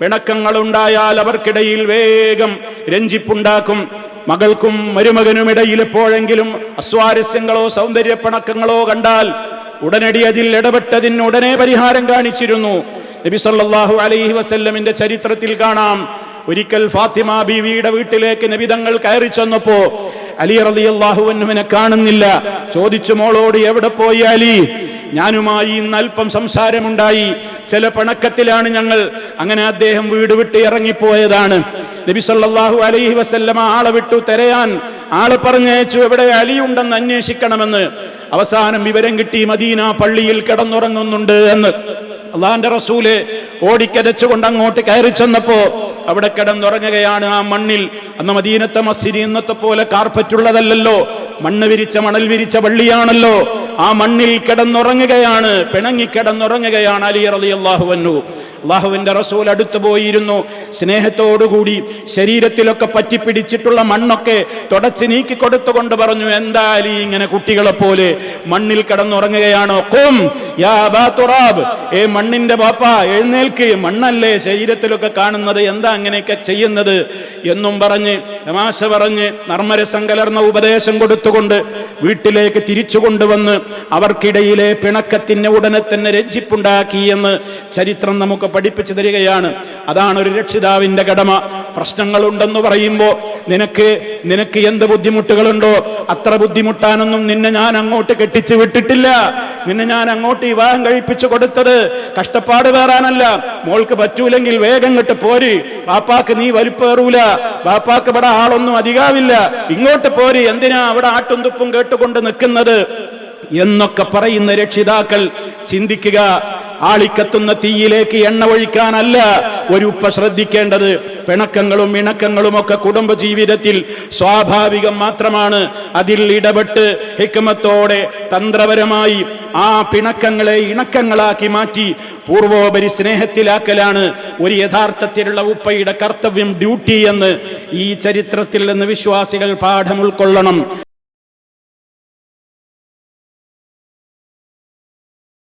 പിണക്കങ്ങളുണ്ടായാൽ അവർക്കിടയിൽ വേഗം രഞ്ജിപ്പുണ്ടാക്കും. മകൾക്കും മരുമകനും ഇടയിൽ എപ്പോഴെങ്കിലും അസ്വാരസ്യങ്ങളോ സൗന്ദര്യ പിണക്കങ്ങളോ കണ്ടാൽ ഉടനടി അതിൽ ഇടപെട്ടതിന് ഉടനെ പരിഹാരം കാണിച്ചിരുന്നു. നബി സല്ലാഹു അലൈഹി വസല്ലമിന്റെ ചരിത്രത്തിൽ കാണാം. ഒരിക്കൽ ഫാത്തിമ ബീവിയുടെ വീട്ടിലേക്ക് നബിതങ്ങൾ കയറി ചെന്നപ്പോ അലി റളിയല്ലാഹുവിനെ കാണുന്നില്ല. ചോദിച്ചു മോളോട് എവിടെ പോയി അലി? ഞാനുമായി ഇന്ന് അല്പം സംസാരമുണ്ടായി. ചില പണക്കത്തിലാണ് ഞങ്ങൾ അങ്ങനെ അദ്ദേഹം വീട് വിട്ട് ഇറങ്ങിപ്പോയതാണ്. നബി സല്ലാഹു അലൈഹി വസല്ലമ ആളെ വിട്ടു തെരയാൻ. ആളെ പറഞ്ഞയച്ചു എവിടെ അലി ഉണ്ടെന്ന് അന്വേഷിക്കണമെന്ന്. അവസാനം വിവരം കിട്ടി മദീന പള്ളിയിൽ കിടന്നുറങ്ങുന്നുണ്ട് എന്ന്. അള്ളാന്റെ റസൂൽ ഓടിക്കരച്ചുകൊണ്ട് അങ്ങോട്ട് കയറി ചെന്നപ്പോ അവിടെ കിടന്നുറങ്ങുകയാണ് ആ മണ്ണിൽ. അന്ന് മദീനത്തെ മസ്ജിദ് ഇന്നത്തെ പോലെ കാർപ്പറ്റുള്ളതല്ലല്ലോ. മണ്ണ് വിരിച്ച മണൽ വിരിച്ച പള്ളിയാണല്ലോ ആ മണ്ണിൽ കിടന്നുറങ്ങുകയാണ് പിണങ്ങി കിടന്നുറങ്ങുകയാണ് അലി അലി അള്ളാഹുവന്നു അള്ളാഹുവിന്റെ റസൂൽ അടുത്തു പോയിരുന്നു. സ്നേഹത്തോടുകൂടി ശരീരത്തിലൊക്കെ പറ്റിപ്പിടിച്ചിട്ടുള്ള മണ്ണൊക്കെ തുടച്ച് നീക്കി കൊടുത്തുകൊണ്ട് പറഞ്ഞു എന്തായാലും ഇങ്ങനെ കുട്ടികളെ പോലെ മണ്ണിൽ കിടന്നുറങ്ങുകയാണോ? കോം യാ ഏ മണ്ണിന്റെ പാപ്പ എഴുന്നേൽക്ക്. മണ്ണല്ലേ ശരീരത്തിലൊക്കെ കാണുന്നത്? എന്താ അങ്ങനെയൊക്കെ ചെയ്യുന്നത്? എന്നും പറഞ്ഞ് തമാശ പറഞ്ഞ് നർമ്മരസം കലർന്ന ഉപദേശം കൊടുത്തുകൊണ്ട് വീട്ടിലേക്ക് തിരിച്ചു കൊണ്ടുവന്ന് അവർക്കിടയിലെ പിണക്കത്തിന് ഉടനെ തന്നെ രഞ്ജിപ്പുണ്ടാക്കി എന്ന് ചരിത്രം നമുക്ക് പഠിപ്പിച്ചു തരികയാണ്. അതാണ് ഒരു രക്ഷിതാവിന്റെ കടമ. പ്രശ്നങ്ങളുണ്ടെന്ന് പറയുമ്പോൾ നിനക്ക് നിനക്ക് എന്ത് ബുദ്ധിമുട്ടുകളുണ്ടോ? അത്ര ബുദ്ധിമുട്ടാനൊന്നും നിന്നെ ഞാൻ അങ്ങോട്ട് കെട്ടിച്ചു വിട്ടിട്ടില്ല. നിന്നെ ഞാൻ അങ്ങോട്ട് വിവാഹം കഴിപ്പിച്ചു കൊടുത്തത് കഷ്ടപ്പാട് വേറാനല്ല. മോൾക്ക് പറ്റൂലെങ്കിൽ വേഗം കിട്ട് പോരി. ബാപ്പാക്ക് നീ വലിപ്പേറൂല ബാപ്പാക്ക് ഇവിടെ ആളൊന്നും അധികാവില്ല. ഇങ്ങോട്ട് പോരി. എന്തിനാ അവിടെ ആട്ടും തുപ്പും കേട്ടുകൊണ്ട് നിൽക്കുന്നത്? എന്നൊക്കെ പറയുന്ന രക്ഷിതാക്കൾ ചിന്തിക്കുക. ആളിക്കത്തുന്ന തീയിലേക്ക് എണ്ണ ഒഴിക്കാനല്ല. ഒരു ഉപ്പ ശ്രദ്ധിക്കേണ്ടത് പിണക്കങ്ങളും ഇണക്കങ്ങളും ഒക്കെ കുടുംബ ജീവിതത്തിൽ സ്വാഭാവികം മാത്രമാണ്. അതിൽ ഇടപെട്ട് ഹിക്മത്തോടെ തന്ത്രപരമായി ആ പിണക്കങ്ങളെ ഇണക്കങ്ങളാക്കി മാറ്റി പൂർവോപരി സ്നേഹത്തിലാക്കലാണ് ഒരു യഥാർത്ഥത്തിലുള്ള ഉപ്പയുടെ കർത്തവ്യം ഡ്യൂട്ടി എന്ന് ഈ ചരിത്രത്തിൽ നിന്ന് വിശ്വാസികൾ പാഠം ഉൾക്കൊള്ളണം.